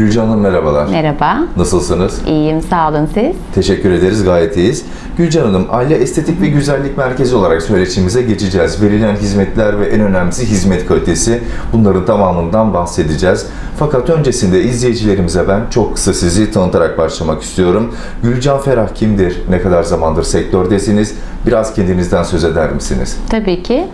Gülcan Hanım merhabalar. Merhaba. Nasılsınız? İyiyim, sağ olun siz. Teşekkür ederiz, gayet iyiyiz. Gülcan Hanım, Aile Estetik ve Güzellik Merkezi olarak söyleşimize geçeceğiz. Verilen hizmetler ve en önemlisi hizmet kalitesi. Bunların tamamından bahsedeceğiz. Fakat öncesinde izleyicilerimize ben çok kısa sizi tanıtarak başlamak istiyorum. Gülcan Ferah kimdir? Ne kadar zamandır sektördesiniz? Biraz kendinizden söz eder misiniz? Tabii ki.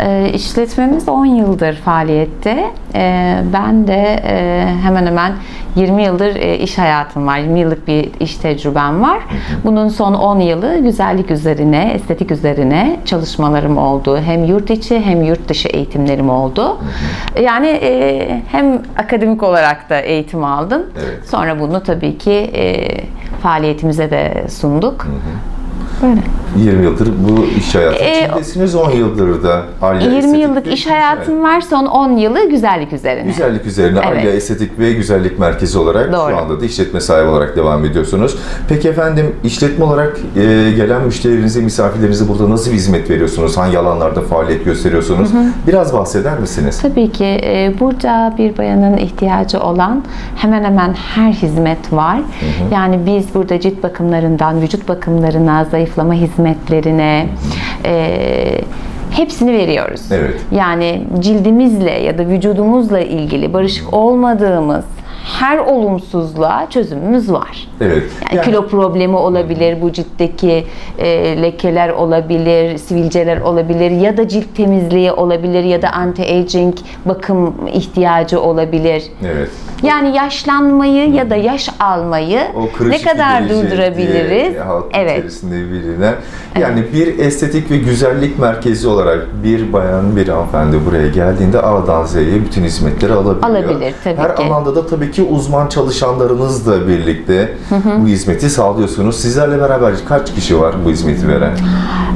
E, işletmemiz 10 yıldır faaliyette. E, ben de e, hemen hemen 20 yıldır e, iş hayatım var. 20 yıllık bir iş tecrübem var. Bunun son 10 yılı güzellik üzerine, estetik üzerine çalışmalarım oldu. Hem yurt içi hem yurt dışı eğitimlerim oldu. Yani e, hem akademik olarak da eğitim aldım. Evet. Sonra bunu tabii ki e, faaliyetimize de sunduk. Böyle. 20 yıldır bu iş hayatı Ee, içindesiniz, 10 yıldır da Aile 20 Estetik yıllık iş hayatım var. Son 10 yılı güzellik üzerine. Güzellik üzerine Evet. Aile Estetik ve Güzellik Merkezi olarak Doğru. şu anda da işletme sahibi olarak devam ediyorsunuz. Peki efendim işletme olarak e, gelen müşterilerinize, misafirlerinize burada nasıl bir hizmet veriyorsunuz? Hangi alanlarda faaliyet gösteriyorsunuz? Biraz bahseder misiniz? Tabii ki e, burada bir bayanın ihtiyacı olan hemen hemen her hizmet var. Yani biz burada cilt bakımlarından vücut bakımlarına, zayıflama hizmetlerine e, hepsini veriyoruz. Evet. Yani cildimizle ya da vücudumuzla ilgili barışık olmadığımız her olumsuzluğa çözümümüz var. Evet. Yani, kilo problemi olabilir, bu ciltteki e, lekeler olabilir, sivilceler olabilir ya da cilt temizliği olabilir ya da anti-aging bakım ihtiyacı olabilir. Evet. Yani yaşlanmayı ya da yaş almayı ne kadar durdurabiliriz? Evet. içerisinde bilinen. Yani bir estetik ve güzellik merkezi olarak bir bayan, bir hanımefendi buraya geldiğinde A'dan Z'ye bütün hizmetleri alabiliyor. Alabilir, tabii Her ki. alanda da tabii ki uzman çalışanlarınızla birlikte bu hizmeti sağlıyorsunuz. Sizlerle beraber kaç kişi var bu hizmeti veren?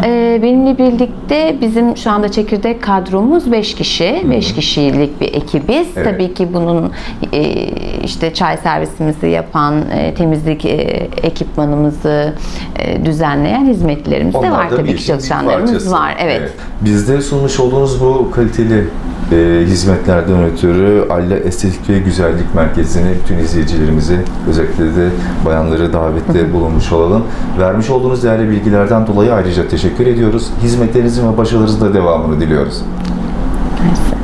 Ee, benimle birlikte bizim şu anda çekirdek kadromuz 5 kişi. 5 kişilik bir ekibiz. Evet. Tabii ki bunun e, işte çay servisimizi yapan, e, temizlik e, ekipmanımızı e, düzenleyen hizmetlerimiz de Onlar var da tabii ki çalışanlarımız parçası. var. Evet. Bizde sunmuş olduğunuz bu kaliteli e, hizmetlerden ötürü Aile Estetik ve Güzellik Merkezi'ne bütün izleyicilerimizi özellikle de bayanları davette bulunmuş olalım. Vermiş olduğunuz değerli bilgilerden dolayı ayrıca teşekkür ediyoruz. Hizmetlerinizin ve başarınızın da devamını diliyoruz. Neyse.